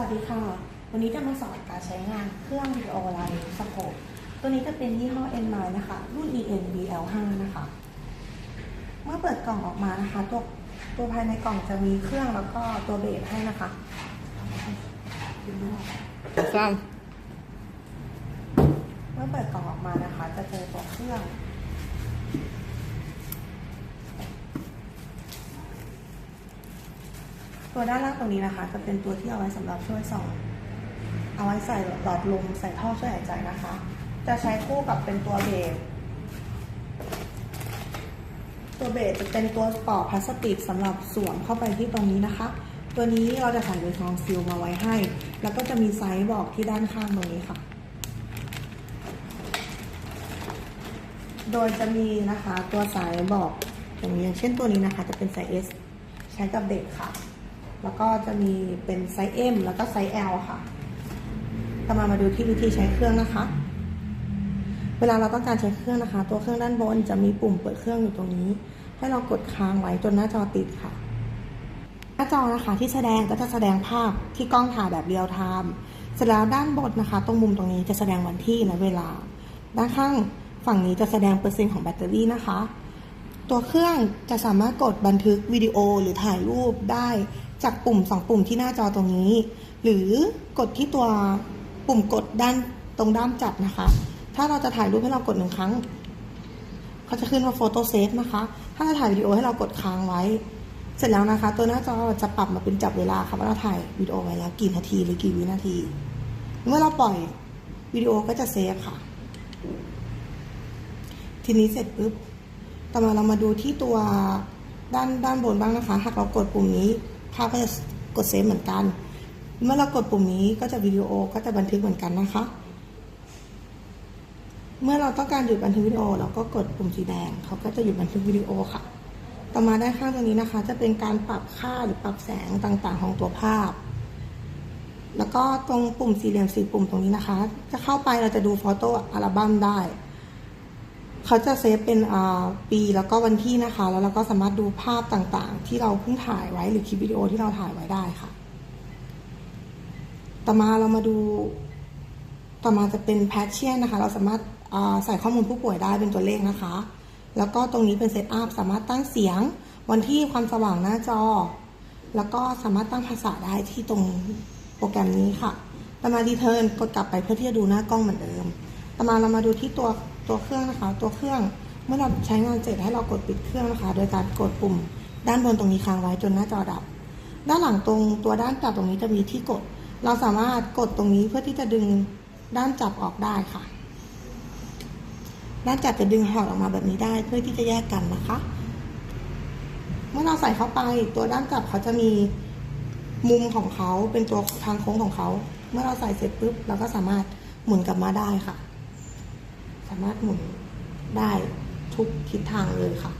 วัสดีค่ะ วันนี้จะมาสอนการใช้งานเครื่องวิดีโอไลน์สโคปตัวนี้จะเป็นยี่ห้อ N9 นะคะ รุ่น EN BL5 นะคะ เมื่อเปิดกล่องออกมานะคะ ตัวตัวภายในกล่องจะมีเครื่องแล้วก็ตัวเบสให้นะคะสร้างเมื่อเปิดกล่องออกมานะคะ จะเจอตัวเครื่อง ตัวด้านล่างตรงนี้นะคะ จะเป็นตัวที่เอาไว้สำหรับช่วยส่องเอาไว้ใส่หลอดลมใส่ท่อช่วยหายใจนะคะ จะใช้คู่กับเป็นตัวเบสตัวเบสจะเป็นตัวปอกพลาสติกสำหรับสวมเข้าไปที่ตรงนี้นะคะ ตัวนี้เราจะใส่โดยทองซิลมาไว้ให้ แล้วก็จะมีไซส์บอกที่ด้านข้างตรงนี้ค่ะ โดยจะมีนะคะตัวสายบอกอย่างนี้อย่างเช่นตัวนี้นะคะ จะเป็นไซส์ S ใช้กับเด็กค่ะ แล้วก็จะมีเป็นไซส์ M แล้วก็ไซส์ L ค่ะต่อมามาดูที่วิธีใช้เครื่องนะคะ เวลาเราต้องการใช้เครื่องนะคะ ตัวเครื่องด้านบนจะมีปุ่มเปิดเครื่องอยู่ตรงนี้ ให้เรากดค้างไว้จนหน้าจอติดค่ะ หน้าจอนะคะที่แสดงก็จะแสดงภาพที่กล้องถ่ายแบบเรียลไทม์เสร็จแล้วด้านบนนะคะ ตรงมุมตรงนี้จะแสดงวันที่และเวลา ด้านข้างฝั่งนี้จะแสดงเปอร์เซ็นต์ของแบตเตอรี่นะคะ ตัวเครื่องจะสามารถกดบันทึกวิดีโอหรือถ่ายรูปได้จากปุ่มสองปุ่มที่หน้าจอตรงนี้ หรือกดที่ตัวปุ่มกดด้านตรงด้ามจับนะคะ ถ้าเราจะถ่ายรูปให้เรากดหนึ่งครั้งเขาจะขึ้นว่าโฟโต้เซฟนะคะ ถ้าจะถ่ายวิดีโอให้เรากดค้างไว้ เสร็จแล้วนะคะ ตัวหน้าจอจะปรับมาเป็นจับเวลาค่ะว่าเราถ่ายวิดีโอไว้แล้วกี่นาทีหรือกี่วินาที เมื่อเราปล่อยวิดีโอก็จะเซฟค่ะ ทีนี้เสร็จปุ๊บ ต่อมาเรามาดูที่ตัวด้านด้านบนบ้างนะคะ หากเรากดปุ่มนี้ภาพก็จะกดเซฟเหมือนกัน เมื่อเรากดปุ่มนี้ก็จะวิดีโอก็จะบันทึกเหมือนกันนะคะ เมื่อเราต้องการหยุดบันทึกวิดีโอเราก็กดปุ่มสีแดงเขาก็จะหยุดบันทึกวิดีโอค่ะ ต่อมาด้านข้างตรงนี้นะคะ จะเป็นการปรับค่าหรือปรับแสงต่างๆ ของตัวภาพ แล้วก็ตรงปุ่มสี่เหลี่ยมสี่ปุ่มตรงนี้นะคะ จะเข้าไปเราจะดูโฟโต้อัลบั้มได้ เขาจะเซฟเป็นปีแล้วก็วันที่นะคะ แล้วเราก็สามารถดูภาพต่างๆ ที่เราเพิ่งถ่ายไว้หรือคลิปวิดีโอที่เราถ่ายไว้ได้ค่ะ ต่อมาเรามาดูต่อมาจะเป็นแพชเชียนนะคะ เราสามารถใส่ข้อมูลผู้ป่วยได้เป็นตัวเลขนะคะ แล้วก็ตรงนี้เป็นเซตอัพสามารถตั้งเสียง วันที่ความสว่างหน้าจอ แล้วก็สามารถตั้งภาษาได้ที่ตรงโปรแกรมนี้ค่ะต่อมาดีเทิร์นกดกลับไปเพื่อที่จะดูหน้ากล้องเหมือนเดิม ต่อมาเรามาดูที่ตัวตัวเครื่องนะคะ ตัวเครื่องเมื่อเราใช้งานเสร็จให้เรากดปิดเครื่องนะคะ โดยการกดปุ่มด้านบนตรงนี้ค้างไว้จนหน้าจอดับ ด้านหลังตรงตัวด้านจับตรงนี้จะมีที่กด เราสามารถกดตรงนี้เพื่อที่จะดึงด้านจับออกได้ค่ะ ด้านจับจะดึงหอดออกมาแบบนี้ได้เพื่อที่จะแยกกันนะคะ เมื่อเราใส่เข้าไปตัวด้านจับเขาจะมีมุมของเขาเป็นตัวทางโค้งของเขา เมื่อเราใส่เสร็จปุ๊บเราก็สามารถหมุนกลับมาได้ค่ะ สามารถหมุนได้ทุกทิศทางเลยค่ะ